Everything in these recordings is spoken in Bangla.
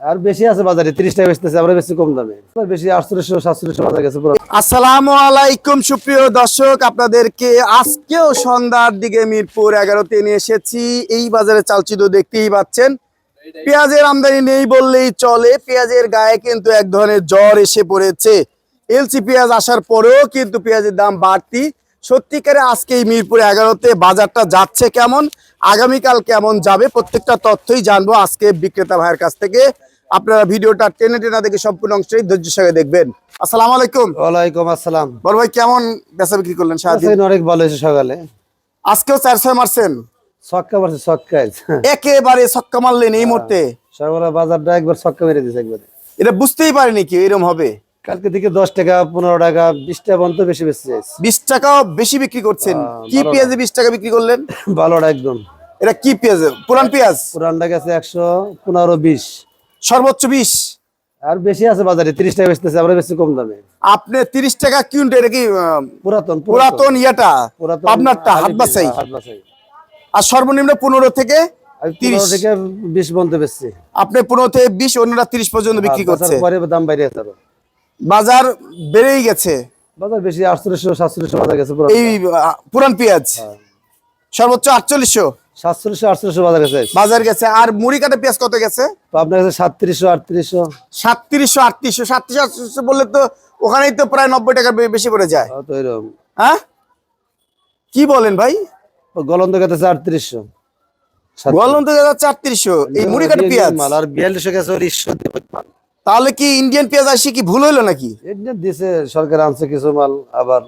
আর বেশি আছে বাজারে তিরিশ টাকা বেচতেছে, আমরা বেশি কম দামে। বেশি আটচল্লিশশো, সাতচল্লিশশো বাজার গেছে আসসালামু আলাইকুম, সুপ্রিয় দর্শক, আপনাদেরকে আজকেও সন্ধ্যার দিকে মিরপুর এগারোতে নিয়ে এসেছি। এই বাজারে চালচিত্র দেখতেই পাচ্ছেন। পেঁয়াজের আমদানি নেই বললেই চলে। পেঁয়াজের গায়ে কিন্তু এক ধরনের জ্বর এসে পড়েছে। এলসি পেঁয়াজ আসার পরেও কিন্তু পেঁয়াজের দাম বাড়তি। সত্যিকারে আজকে এই মিরপুর এগারোতে বাজারটা যাচ্ছে কেমন? আগামীকাল কেমন যাবে? প্রত্যেকটা তথ্যই জানব আজকে বিক্রেতা ভাইয়ের কাছ থেকে। আপনারা ভিডিওটা টেনে টেনা দেখে সম্পূর্ণ অংশই ধৈর্য সঙ্গে দেখবেন। আসসালামু আলাইকুম। ওয়ালাইকুম আসসালাম। বড় ভাই কেমন বেচা বিক্রি করলেন সারাদিন? অনেক ভালো হয়েছে সকালে। আজকেও চার ছয় মারছেন? ছক্কা মারছে ছক্কা একেবারে ছক্কা মারলেন এই মুহূর্তে? সকালে বাজারটা একবার ছক্কা মেরে দিয়েছে একবার। এটা বুঝতেই পারিনি কি এরকম হবে। কালকে থেকে দশ টাকা পনেরো টাকা বিশ টাকা পর্যন্ত বেশি বেশি বিশ টাকাও বেশি বিক্রি করছেন। কি পেঁয়াজে বিশ টাকা বিক্রি করলেন? ভালোটা একদম। এটা কি পেঁয়াজ? পুরান পেঁয়াজ? পুরানটা গেছে একশো পনেরো বিশ। সর্বোচ্চ বিশ? আর বেশি আছে বাজারে তিরিশ টাকা বেচতেছে আমরা বেশি কম দামে। আপনি তিরিশ টাকা কিউন্ট এটা কি পুরাতন পুরাতন। ইয়াটা? আপনারটা হাত বাসাই আর সর্বনিম্ন পনেরো থেকে তিরিশ। থেকে বিশ পর্যন্ত বেচছি। আপনি পনেরো থেকে বিশ অন্যরা তিরিশ পর্যন্ত বিক্রি করছে। দাম বাইরে। বাজার বেড়েই গেছে। বাজার বেশি আটচল্লিশশো সাতচল্লিশশো বাজার গেছে এই পুরান পেঁয়াজ। হ্যাঁ। সর্বোচ্চ আটচল্লিশশো। সাতচল্লিশশো আটচল্লিশশো বাজার গেছে। বাজার গেছে। আর মুড়ি কাটা পেঁয়াজ কত গেছে? আপনার কাছে সাতত্রিশশো আটত্রিশশো। সাতত্রিশশো আটত্রিশশো সাতত্রিশশো আটত্রিশশো বললে তো ওখানেই তো প্রায় নব্বই টাকার বেশি পড়ে যায়। তো এরকম। হ্যাঁ? কি বলেন ভাই? গলন্দ গেছে আটত্রিশশো। তো যাচ্ছে আটত্রিশশো। এই মুড়ি কাটা পেঁয়াজ। মাল। আর বিয়াল্লিশশো গেছে ওর ঈশ্বর তাহলে কি ইন্ডিয়ান পেঁয়াজ আসি কি ভুল হইল নাকি? দিছে সরকার আনছে কিছু মাল আবার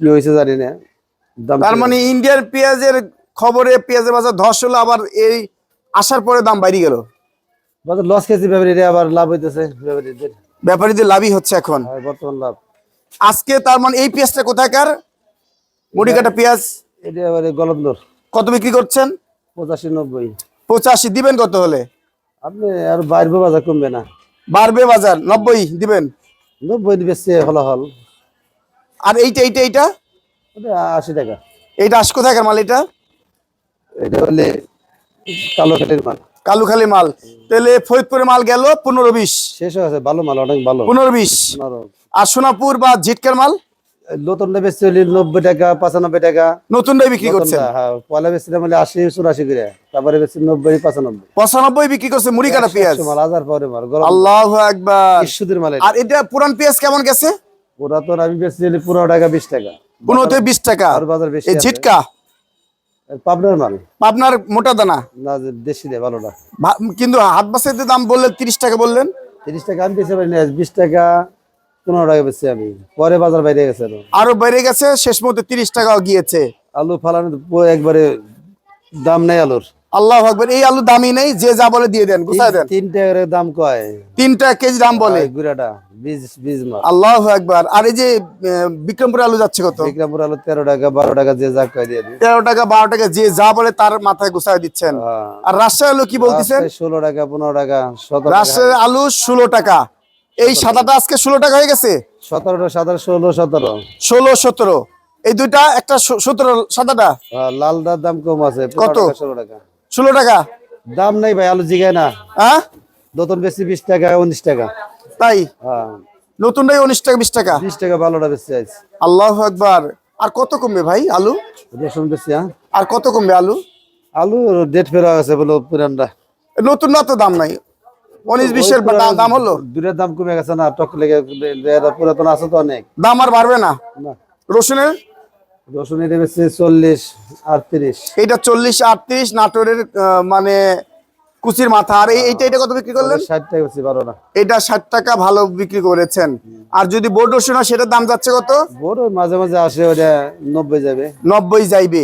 কি হয়েছে জানি না। তার মানে ইন্ডিয়ান পেঁয়াজের খবরে পেঁয়াজের বাজার ধস হলো আবার এই আসার পরে দাম বাইরে গেল। বাজার লস খেয়েছে ব্যাপারীরা আবার লাভ হইতেছে ব্যাপারীদের। ব্যাপারীদের লাভই হচ্ছে এখন। আর বর্তমান লাভ। আজকে তার মানে এই পেঁয়াজটা কোথাকার? মুড়ি কাটা পেঁয়াজ? এটা এবারে গলন্দর। কত বিক্রি করছেন? পঁচাশি নব্বই। পঁচাশি দিবেন কত হলে? আপনি আর বাইরে বাজার কমবে না। বাড়বে বাজার? নব্বই দিবেন? নব্বই দিবে হলো হল আর এইটা এইটা এইটা? আশি টাকা। এইটা আশ কোথায় মাল এটা? এটা হলে কালো খেটের মাল। কালুখালি মাল। তাহলে ফরিদপুরের মাল গেল পনেরো বিশ। শেষ হয়ে গেছে ভালো মাল অনেক ভালো। পনেরো বিশ। আর সোনাপুর বা ঝিটকার মাল? নতুনটা বেশি হলে নব্বই টাকা পঁচানব্বই টাকা। নতুনটাই বিক্রি করছেন? হ্যাঁ পয়লা বেশি হলে আশি চুরাশি করে। তারপরে বেশি নব্বই পঁচানব্বই। পঁচানব্বই বিক্রি করছে মুড়ি কাটা পেঁয়াজ? মাল হাজার পরে মাল আল্লাহ একবার ইস্যুদের মাল আর এটা পুরান পেঁয়াজ কেমন গেছে? পুরাতন আমি বেশি হলে পনেরো টাকা বিশ টাকা। পনেরো থেকে বিশ টাকা। আর বাজার বেশি ঝিটকা পাবনার মাল। আপনার মোটা দানা? না দেশি দেয় ভালোটা ভা- কিন্তু হাত বাসাইতে দাম বললেন তিরিশ টাকা বললেন। তিরিশ টাকা আমি বেশি পারি না বিশ টাকা। পনেরো টাকা বেশি আমি। পরে বাজার বাইরে গেছে আরও। বেড়ে গেছে শেষ মতো তিরিশ টাকাও গিয়েছে। আলু ফালানো একবারে দাম নেই আলুর। আল্লাহ আকবর এই আলু দামই নেই যে যা বলে দিয়ে দেন বুঝাই দেন। তিন টাকা দাম কয়? তিনটা কেজি দাম বলে। গুড়াটা? বীজ বীজ মাল। আল্লাহ একবার আর এই যে বিক্রমপুর আলু যাচ্ছে কত? বিক্রমপুর আলু তেরো টাকা বারো টাকা যে যা কয় দিয়ে তেরো টাকা বারো টাকা যে যা বলে তার মাথায় গুছাই দিচ্ছেন। আর রাজশাহী আলু কি বলতেছেন? ষোলো টাকা পনেরো টাকা। রাজশাহী আলু ষোলো টাকা। এই সাদাটা আজকে ষোলো টাকা হয়ে গেছে? সতেরো সাদা ষোলো সতেরো। ষোলো সতেরো। এই দুইটা একটা সতেরো সাদাটা? লালদার দাম কম আছে কত? ষোলো টাকা। ষোলো টাকা? দাম নেই ভাই আলু জিগায় না। হ্যাঁ? নতুন বেশি বিশ টাকা উনিশ টাকা। তাই? হ্যাঁ। নতুনটাই উনিশ টাকা বিশ টাকা? বিশ টাকা ভালোটা বেশি আছে আল্লাহ একবার আর কত কমবে ভাই আলু? রসুন বেশি হ্যাঁ। আর কত কমবে আলু? আলু ডেট ফেরা আছে বলো পুরানটা। নতুন না তো দাম নাই। উনিশ বিশের দাম হলো? দূরের দাম কমে গেছে না টক লেগে পুরাতন আছে তো অনেক। দাম আর বাড়বে না? রসুনের? রসুন এটা বেশি চল্লিশ আটত্রিশ। এইটা চল্লিশ আটত্রিশ নাটোরের মানে কুচির মাথা। আর এইটা এটা কত বিক্রি করলেন? ষাট টাকা বেশি বারো না। এটা ষাট টাকা ভালো বিক্রি করেছেন। আর যদি বোর্ড রসুন হয় সেটার দাম যাচ্ছে কত? বড় মাঝে মাঝে আসে ওটা নব্বই যাবে। নব্বই যাইবে।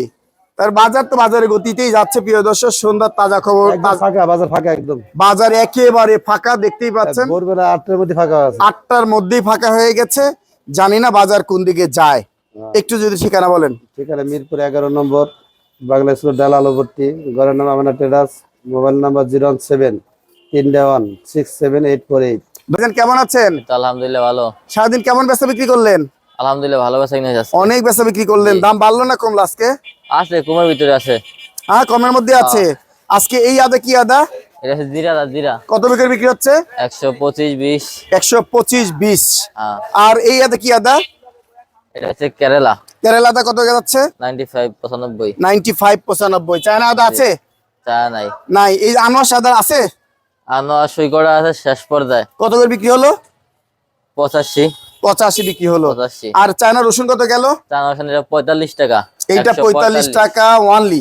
তার বাজার তো বাজারে গতিতেই যাচ্ছে প্রিয় দর্শক। সন্ধ্যার তাজা খবর। ফাঁকা বাজার ফাঁকা একদম। বাজার একেবারে ফাঁকা দেখতেই পাচ্ছেন। ভোরবেলা আটটার মধ্যে ফাঁকা আছে। আটটার মধ্যেই ফাঁকা হয়ে গেছে। জানি না বাজার কোন দিকে যায়। একটু যদি ঠিকানা বলেন। ঠিকানা মিরপুর এগারো নম্বর বাংলা স্কুল ডাল আলোবর্তী ঘরের নাম Amana terrace mobile number zero one seven তিনটে one six seven eight four eight. কেমন আছেন? আলহামদুলিল্লাহ ভালো। সারাদিন কেমন বেচা বিক্রি করলেন? আলহামদুলিল্লাহ ভালো বেচা কিনে যাচ্ছে অনেক বেচা বিক্রি করলেন দাম বাড়লো না কমলো আজকে? আছে কুমার ভিতরে আছে। হ্যাঁ কমের মধ্যে আছে। আজকে এই আদা কি আদা? এটা হচ্ছে জিরা জিরা। কত বিক্রি বিক্রি হচ্ছে? একশো পঁচিশ বিশ। একশো পঁচিশ বিশ। হ্যাঁ। আর এই আদা কি আদা? এটা হচ্ছে কেরালা। আদা কত যাচ্ছে? চায়না আদা আছে? নাই। নাই। এই আনোয়ার আছে? সই করা আছে শেষ পর্যায়ে। কত করে বিক্রি হলো? পঁচাশি। পঁচাশি বিক্রি হলো। আর চায়না রসুন কত গেল? চা নশন এটা পঁয়তাল্লিশ টাকা। এইটা পঁয়তাল্লিশ টাকা ওয়ানলি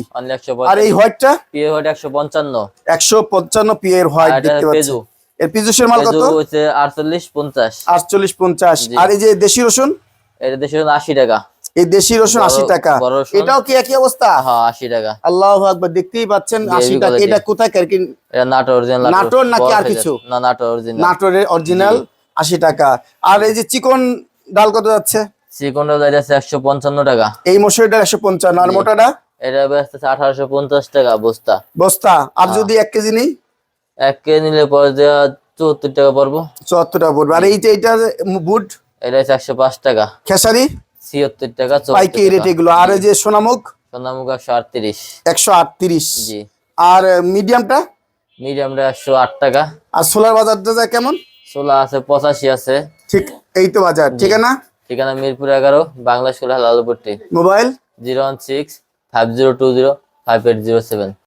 আর এই হোয়াইটটা পিএ হচ্ছে একশো পঞ্চান্ন। একশো পঞ্চান্ন পি হোয়াইট দেখতে পাচ্ছি। এর পিজুসের মাল কত? হচ্ছে আটচল্লিশ পঞ্চাশ। আটচল্লিশ পঞ্চাশ। আর এই যে দেশি রসুন? এটা দেশে আশি টাকা। এই দেশি রসুন আশি টাকা। এটাও কি একই অবস্থা? হ্যাঁ আশি টাকা। আল্লাহ আকবার দেখতেই পাচ্ছেন আশি টাকা। এটা কোথায়? নাটোর নাটোর। নাকি আর কিছু? না নাটোর নাটোরের অরিজিনাল আশি টাকা। আর এই যে চিকন ডাল কত যাচ্ছে? চিকনটা যাচ্ছে একশো পঞ্চান্ন টাকা। এই মসুরিটা একশো পঞ্চান্ন আর। মোটাটা? এটা বেচতেছে আঠারোশো পঞ্চাশ টাকা বস্তা। বস্তা। আর হ্যাঁ। যদি এক কেজি নেই? এক কেজি নিলে পরে দেওয়া চুয়াত্তর টাকা পড়ব। চুয়াত্তর টাকা পড়বে। আর এইটা এইটা বুট? এটা হচ্ছে একশো পাঁচ টাকা। খেসারি? ছিয়াত্তর টাকা পাইকারি রেট এগুলো। আর এই যে সোনামুখ? সোনামুখ একশো আটত্রিশ। একশো আটত্রিশ। জি। আর মিডিয়ামটা মিডিয়ামটা একশো আট টাকা। আর সোলার বাজারটা যায় কেমন? ছোলা আছে পঁচাশি আছে। ঠিক এই তো বাজার। ঠিকানা? ঠিকানা মিরপুর এগারো বাংলা ষোলা লালপুরটি। Mobile? Zero one six five zero two zero five eight zero seven.